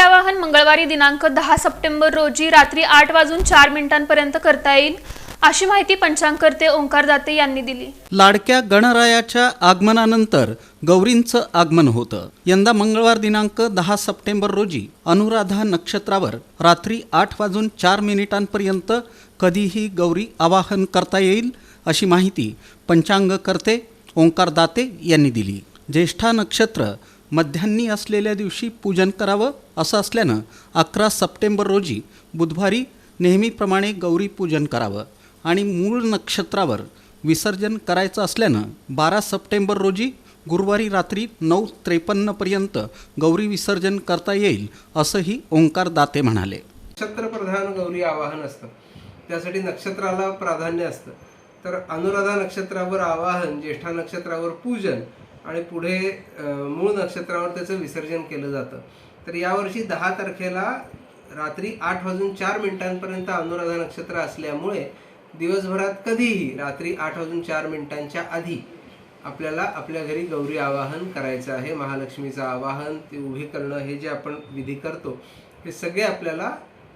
आवाहन मंगळवारी दिनांक दहा सप्टेंबर रोजी रात्री आठ वाजून चार मिनिटांपर्यंत करता येईल अशी माहिती पंचांगकर्ते ओंकार दाते यांनी दिली. लाडक्या गणरायाच्या आगमनानंतर गौरींचं आगमन होतं. यंदा मंगळवार दिनांक दहा सप्टेंबर रोजी अनुराधा नक्षत्रावर रात्री आठ वाजून चार मिनिटांपर्यंत कधीही गौरी आवाहन करता येईल अशी माहिती पंचांगकर्ते ओंकार दाते यांनी दिली. ज्येष्ठा नक्षत्र मध्यान्नी असलेल्या दिवशी पूजन करावं असं असल्यानं अकरा सप्टेंबर रोजी बुधवारी नेहमीप्रमाणे गौरी पूजन करावं आणि मूळ नक्षत्रावर विसर्जन करायचं असल्यानं बारा सप्टेंबर रोजी गुरुवारी रात्री नऊ त्रेपन्नपर्यंत गौरी विसर्जन करता येईल असंही ओंकार दाते म्हणाले. नक्षत्रप्रधान गौरी आवाहन असतं. त्यासाठी नक्षत्राला प्राधान्य असतं. तर अनुराधा नक्षत्रावर आवाहन ज्येष्ठा नक्षत्रावर पूजन आणि पुढे मूळ नक्षत्रावर त्याचं विसर्जन केलं जातं. तर यावर्षी दहा तारखेला रात्री आठ वाजून चार मिनिटांपर्यंत अनुराधा नक्षत्र असल्यामुळे दिवसभरात कधीही रात्री आठ वाजून चार मिनिटांच्या आधी आपल्याला आपल्या घरी गौरी आवाहन करायचं आहे महालक्ष्मीचं आवाहन ते उभे करणं हे जे आपण विधी करतो हे सगळे आपल्याला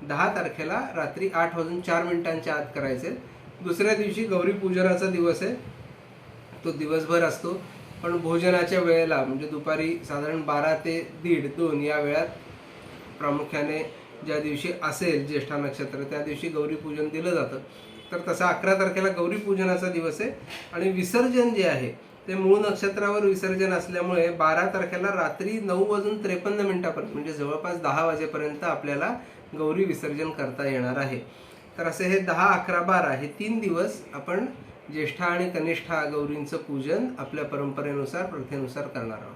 दहा तारखेला रात्री आठ वाजून चार मिनिटांच्या आत करायचे दुसऱ्या दिवशी गौरी पूजनाचा दिवस आहे. तो दिवसभर असतो. पण भोजनाच्या वेळेला म्हणजे दुपारी साधारण बारा ते दीड दोन या वेळात प्रामुख्याने ज्या दिवशी असेल ज्येष्ठा नक्षत्र त्या दिवशी गौरीपूजन दिलं जातं. तर तसा अकरा तारखेला गौरीपूजनाचा दिवस आहे. आणि विसर्जन जे आहे ते मूळ नक्षत्रावर विसर्जन असल्यामुळे बारा तारखेला रात्री नऊ वाजून त्रेपन्न मिनिटापर्यंत म्हणजे जवळपास दहा वाजेपर्यंत आपल्याला गौरी विसर्जन करता येणार आहे. तर असे हे दहा अकरा बारा हे तीन दिवस आपण ज्येष्ठा आणि कनिष्ठा गौरींचं पूजन आपल्या परंपरेनुसार प्रथेनुसार करणार आहोत.